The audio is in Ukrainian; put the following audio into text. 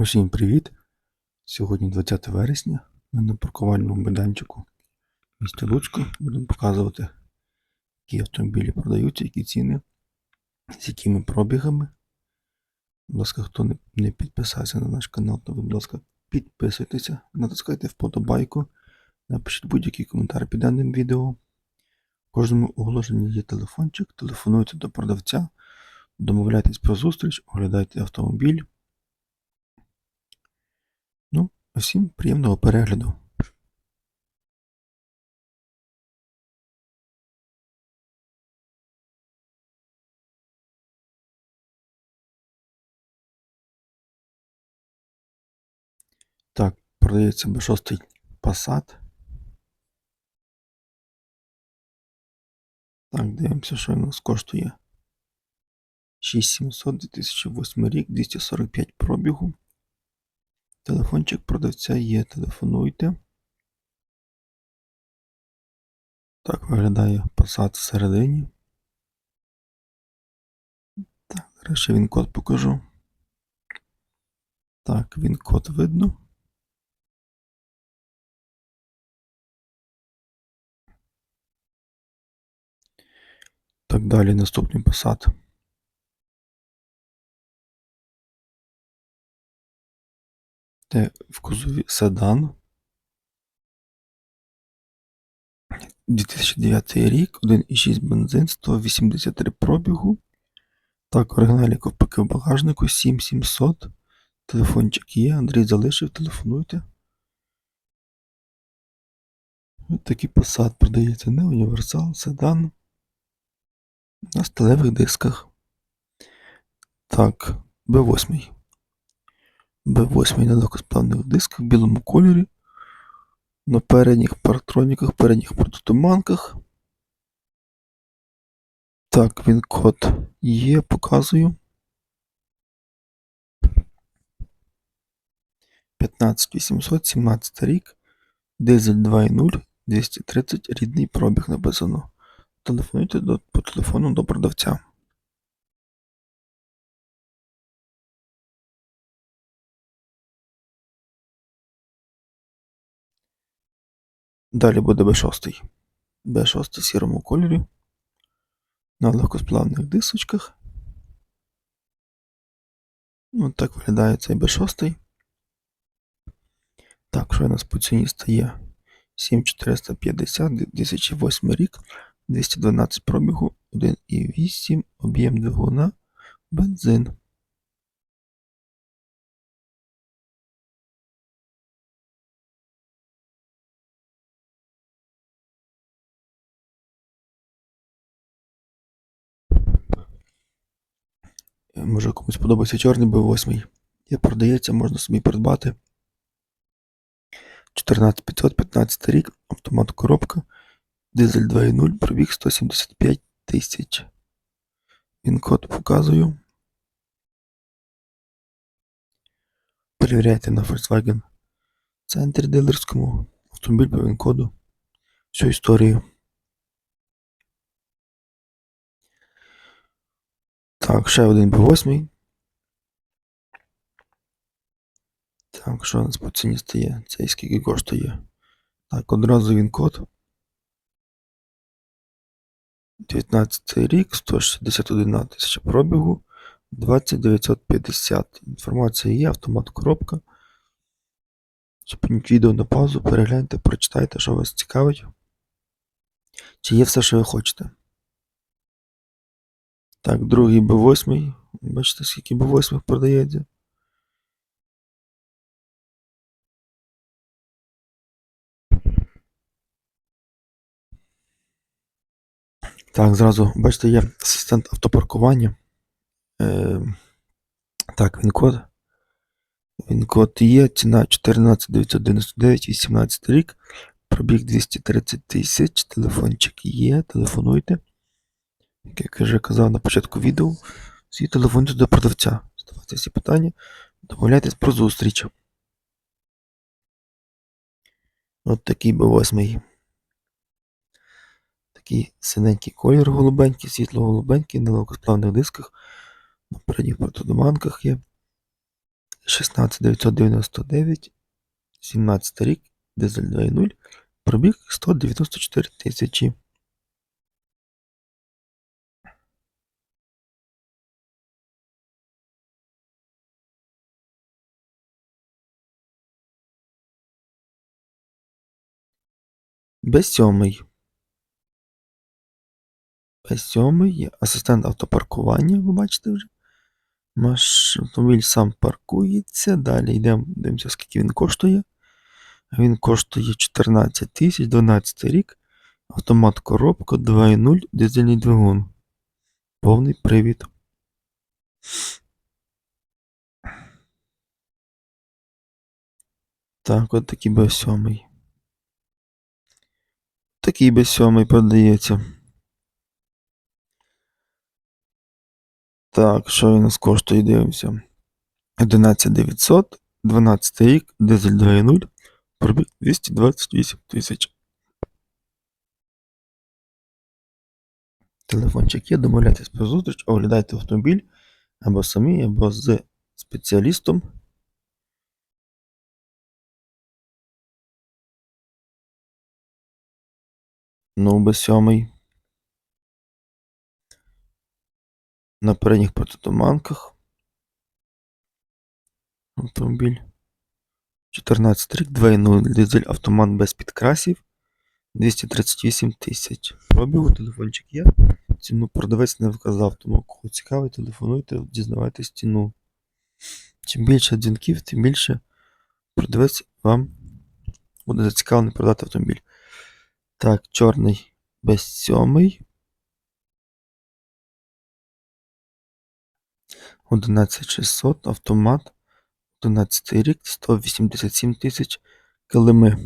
Усім привіт! Сьогодні 20 вересня. Ми на паркувальному майданчику в місті Луцьку будемо показувати, які автомобілі продаються, які ціни, з якими пробігами. Будь ласка, хто не, підписався на наш канал, то будь ласка, підписуйтеся, натискайте вподобайку, напишіть будь-який коментар під даним відео. В кожному оголошенні є телефончик, телефонуйте до продавця, домовляйтесь про зустріч, оглядайте автомобіль. Всім приємного перегляду. Так, продається B6 Passat. Так, дивимося, що він у нас коштує. 6700 2008 рік, 245 пробігу. Телефончик продавця є, телефонуйте. Так виглядає Passat всередині. Так, зараз він код покажу. Так, він код видно. Так далі наступний Passat. Це в кузові седан. 2009 рік, 1,6 бензин, 183 пробігу. Так, в оригіналі ковпаки в багажнику 7700. Телефончик є, Андрій залишив, телефонуйте. Ось такий Passat продається, не універсал, седан. На сталевих дисках. Так, B8. B8 на легкосплавних дисках в білому кольорі. На передніх паратроніках, передніх протитуманках. Так, він код є, показую. 15817 рік. Дизель 2.0, 230 рідний пробіг написано. Телефонуйте до, по телефону до продавця. Далі буде B6. B6 в сірому кольорі. На легкосплавних дисочках. Ось так виглядає цей B6. Так, що у нас по ціні стає? 7450, 2008 рік, 212 пробігу, 1,8, об'єм двигуна, бензин. Може комусь подобається чорний B8. Є продається, можна собі придбати. 14515 рік, автомат коробка, дизель 2.0, пробіг 175 тисяч. Він код показую. Перевіряйте на Volkswagen центрі дилерському автомобіль по він-коду. Всю історію. Так, ще один B8. Так, що у нас по ціні стає? Цей скільки коштує? Так, одразу він код. 19 рік, 161 тисяча пробігу, 20950. Інформація є, автомат коробка. Зупиніть відео на паузу, перегляньте, прочитайте, що вас цікавить. Чи є все, що ви хочете. Так, другий B8. Бачите, скільки B8 продається. Так, зразу, бачите, є асистент автопаркування. Е, так, він код. Він код є, ціна 14999, 18 рік, пробіг 230 тисяч, телефончик є, телефонуйте. Як я вже казав на початку відео, всі телефонуйте до продавця. Ставайте всі питання, домовляйтесь про зустріч. От такий би восьмий. Такий синенький колір голубенький, світло-голубенький, на легкосплавних дисках, на передніх протодуманках є. 16999, 17 рік, дизель 2.0, пробіг 194 тисячі. Б7. Б7 є асистент автопаркування, ви бачите вже. Наш автомобіль сам паркується. Далі йдемо, дивимося, скільки він коштує. Він коштує 14 тисяч, 12 рік. Автомат коробка 2.0, дизельний двигун. Повний привід. Так, от такий Б7. Такий Б7 продається. Так, що він нас коштує, дивимося. 11900, 12 рік, дизель 2.0, пробіг 228 тисяч. Телефончик є, домовляйтесь про зустріч, оглядайте автомобіль або самі, або з спеціалістом. Ну, Б7. На передніх протитуманках. Автомобіль. 14 рік, 2.0 дизель автомат без підкрасів. 238 тисяч. Пробігу телефончик є. Ціну продавець не вказав, тому кого цікавий, телефонуйте, дізнавайтесь ціну. Чим більше дзвінків, тим більше продавець вам буде зацікавлений продати автомобіль. Так, чорний без сьомий. 11600 автомат. 11 рік, 187 тисяч килими.